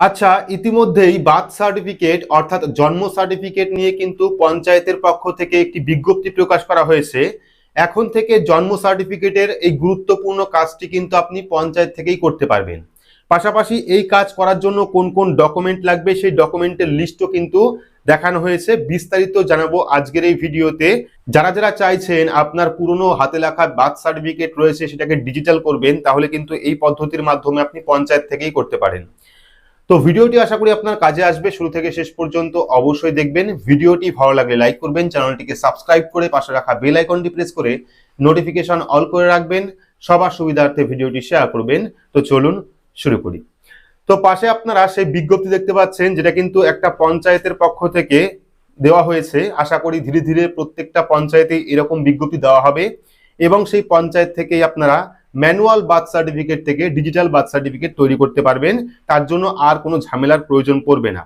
আচ্ছা ইতিমধ্যেই birth certificate অর্থাৎ জন্ম সার্টিফিকেট নিয়ে কিন্তু পঞ্চায়েতের পক্ষ থেকে একটি বিজ্ঞপ্তি প্রকাশ করা হয়েছে। এখন থেকে জন্ম সার্টিফিকেটের এই গুরুত্বপূর্ণ কাজটি কিন্তু আপনি পঞ্চায়েত থেকেই করতে পারবেন। পাশাপাশি এই কাজ করার জন্য কোন কোন ডকুমেন্ট লাগবে সেই ডকুমেন্টের লিস্টও কিন্তু দেখানো হয়েছে। বিস্তারিত জানাব আজকের এই ভিডিওতে। যারা যারা চাইছেন আপনার পুরনো হাতে লেখা বার্থ সার্টিফিকেট রয়েছে সেটাকে ডিজিটাল করবেন, তাহলে কিন্তু এই পদ্ধতির মাধ্যমে আপনি পঞ্চায়েত থেকেই করতে পারেন। তো ভিডিওটি আশা করি আপনার কাজে আসবে। শুরু থেকে শেষ পর্যন্ত অবশ্যই দেখবেন। ভিডিওটি ভালো লাগলে লাইক করবেন, চ্যানেলটিকে সাবস্ক্রাইব করে পাশে রাখা বেল আইকনটি প্রেস করে নোটিফিকেশন অল করে রাখবেন। সবার সুবিধার্থে ভিডিওটি শেয়ার করবেন। তো চলুন শুরু করি। তো পাশে আপনারা সেই বিজ্ঞপ্তি দেখতে পাচ্ছেন, যেটা কিন্তু একটা পঞ্চায়েতের পক্ষ থেকে দেওয়া হয়েছে। আশা করি ধীরে ধীরে প্রত্যেকটা পঞ্চায়েতে এরকম বিজ্ঞপ্তি দেওয়া হবে। এবং সেই পঞ্চায়েত থেকেই আপনারা ম্যানুয়াল বার্থ সার্টিফিকেট থেকে ডিজিটাল বার্থ সার্টিফিকেট তৈরি করতে পারবেন, তার জন্য আর কোনো ঝামেলার প্রয়োজন পড়বে না।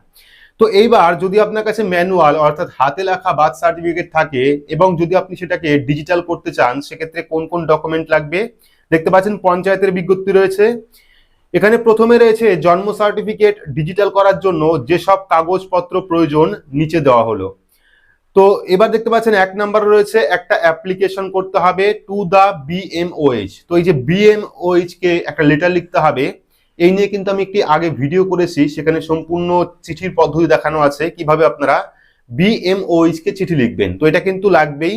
তো এইবার যদি আপনার কাছে ম্যানুয়াল অর্থাৎ হাতে লেখা বার্থ সার্টিফিকেট থাকে এবং যদি আপনি সেটাকে ডিজিটাল করতে চান, সেক্ষেত্রে কোন কোন ডকুমেন্ট লাগবে? দেখতে পাচ্ছেন পঞ্চায়েতের বিজ্ঞপ্তি রয়েছে। এখানে প্রথমে রয়েছে জন্ম সার্টিফিকেট, ডিজিটাল করার জন্য যেসব কাগজপত্র প্রয়োজন, নিচে দেওয়া হলো। তো এবার দেখতে পাচ্ছেন এক নম্বর রয়েছে একটা অ্যাপ্লিকেশন করতে হবে টু দা বিএমওএইচ তো এই যে বিএমওএইচ কে একটা লেটার লিখতে হবে, এই নিয়ে কিন্তু আমি একটি আগে ভিডিও করেছি, সেখানে সম্পূর্ণ চিঠির পদ্ধতি দেখানো আছে, কীভাবে আপনারা বিএমওএইচ কে চিঠি লিখবেন। তো এটা কিন্তু লাগবেই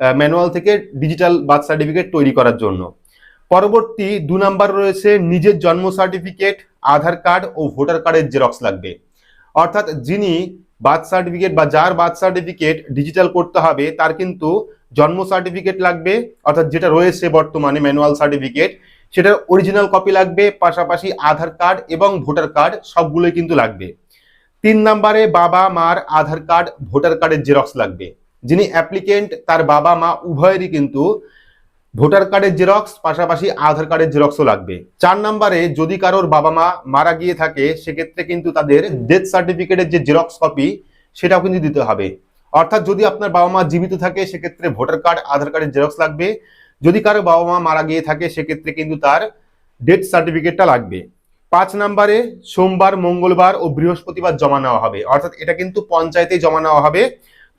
ম্যানুয়াল থেকে ডিজিটাল বার্থ সার্টিফিকেট তৈরি করার জন্য। পরবর্তী দু নাম্বার রয়েছে নিজের জন্ম সার্টিফিকেট আধার কার্ড ও ভোটার কার্ডের জেরক্স লাগবে। অর্থাৎ যিনি বার্থ সার্টিফিকেট বা যার বার্থ সার্টিফিকেট ডিজিটাল করতে হবে, তার কিন্তু জন্ম সার্টিফিকেট লাগবে, অর্থাৎ যেটা রয়েছে বর্তমানে ম্যানুয়াল সার্টিফিকেট, সেটার অরিজিনাল কপি লাগবে, পাশাপাশি আধার কার্ড এবং ভোটার কার্ড সবগুলোই কিন্তু লাগবে। তিন নম্বরে বাবা মার আধার কার্ড ভোটার কার্ডের জেরক্স লাগবে। যিনি অ্যাপ্লিকেন্ট তার বাবা মা উভয়েরই কিন্তু ভোটার কার্ডের জেরক্স, পাশাপাশি আধার কার্ডের জেরক্সও লাগবে। চার নম্বরে যদি কারোর বাবা মা মারা গিয়ে থাকে, সেক্ষেত্রে কিন্তু তাদের ডেথ সার্টিফিকেটের যে জেরক্স কপি সেটাও কিন্তু দিতে হবে। অর্থাৎ যদি আপনার বাবা মা জীবিত থাকে, সেক্ষেত্রে ভোটার কার্ড, আধার কার্ডের জেরক্স লাগবে। যদি কারও বাবা মা মারা গিয়ে থাকে, সেক্ষেত্রে কিন্তু তার ডেথ সার্টিফিকেটটা লাগবে। পাঁচ নম্বরে সোমবার, মঙ্গলবার ও বৃহস্পতিবার জমা নেওয়া হবে। অর্থাৎ এটা কিন্তু পঞ্চায়েতে জমা নেওয়া হবে।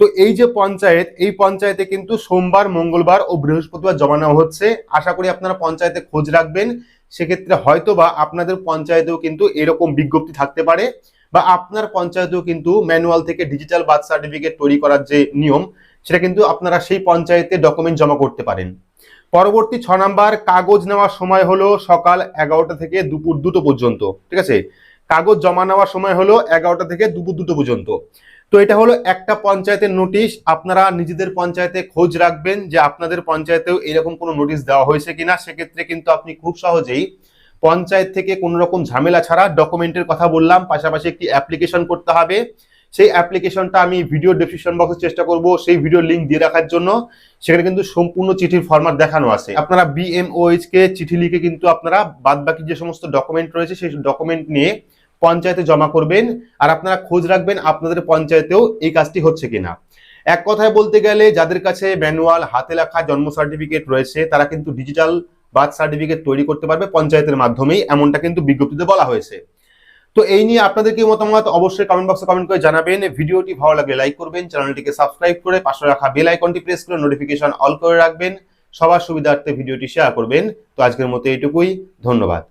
তো এই যে পঞ্চায়েত, এই পঞ্চায়েতে কিন্তু সোমবার, মঙ্গলবার ও বৃহস্পতিবার জমা নেওয়া হচ্ছে। আশা করি আপনারা পঞ্চায়েতে খোঁজ রাখবেন। সেক্ষেত্রে হয়তো বা আপনাদের পঞ্চায়েতেও কিন্তু এরকম বিজ্ঞপ্তি থাকতে পারে বা আপনার পঞ্চায়েতেও কিন্তু ম্যানুয়াল থেকে ডিজিটাল বার্থ সার্টিফিকেট তৈরি করার যে নিয়ম, সেটা কিন্তু আপনারা সেই পঞ্চায়েতে ডকুমেন্ট জমা করতে পারেন। পরবর্তী ছ নাম্বার, কাগজ নেওয়ার সময় হলো সকাল এগারোটা থেকে দুপুর দুটো পর্যন্ত। ঠিক আছে? কাগজ জমা নেওয়ার সময় হলো এগারোটা থেকে দুপুর দুটো পর্যন্ত। তো এটা হলো একটা পঞ্চায়েতের নোটিশ আপনারা নিজেদের পঞ্চায়েতে খোঁজ রাখবেন যে আপনাদের পঞ্চায়েতেও এরকম কোনো নোটিশ দেওয়া হয়েছে কিনা। সেক্ষেত্রে কিন্তু আপনি খুব সহজেই পঞ্চায়েত থেকে কোনো রকম ঝামেলা ছাড়া ডকুমেন্টের কথা বললাম। পাশাপাশি একটি অ্যাপ্লিকেশন করতে হবে। সেই অ্যাপ্লিকেশনটা আমি ভিডিও ডেসক্রিপশন বক্সে চেষ্টা করব সেই ভিডিও লিঙ্ক দিয়ে রাখার জন্য। সেখানে কিন্তু সম্পূর্ণ চিঠির ফরম্যাট দেখানো আছে। আপনারা বিএমওএইচ কে চিঠি লিখে কিন্তু আপনারা বাদবাকি যে সমস্ত ডকুমেন্ট রয়েছে, সেই ডকুমেন্ট নিয়ে পঞ্চায়েতে জমা করবেন আর আপনারা খোঁজ রাখবেন আপনাদের পঞ্চায়েতেও এই কাজটি হচ্ছে কিনা। এক কথায় বলতে গেলে যাদের কাছে ম্যানুয়াল হাতে লেখা জন্ম সার্টিফিকেট রয়েছে, তারা কিন্তু ডিজিটাল বার্থ সার্টিফিকেট তৈরি করতে পারবে পঞ্চায়েতের মাধ্যমেই, এমনটা কিন্তু বিজ্ঞপ্তিতে বলা হয়েছে। তো এই নিয়ে আপনাদের কি মতামত অবশ্যই কমেন্ট বক্সে কমেন্ট করে জানাবেন। ভিডিওটি ভালো লাগলে লাইক করবেন, চ্যানেলটিকে সাবস্ক্রাইব করে পাশে রাখা বেল আইকনটি প্রেস করে নোটিফিকেশন অল করে রাখবেন। সবার সুবিধার্থে ভিডিওটি শেয়ার করবেন। তো আজকের মতো এইটুকুই, ধন্যবাদ।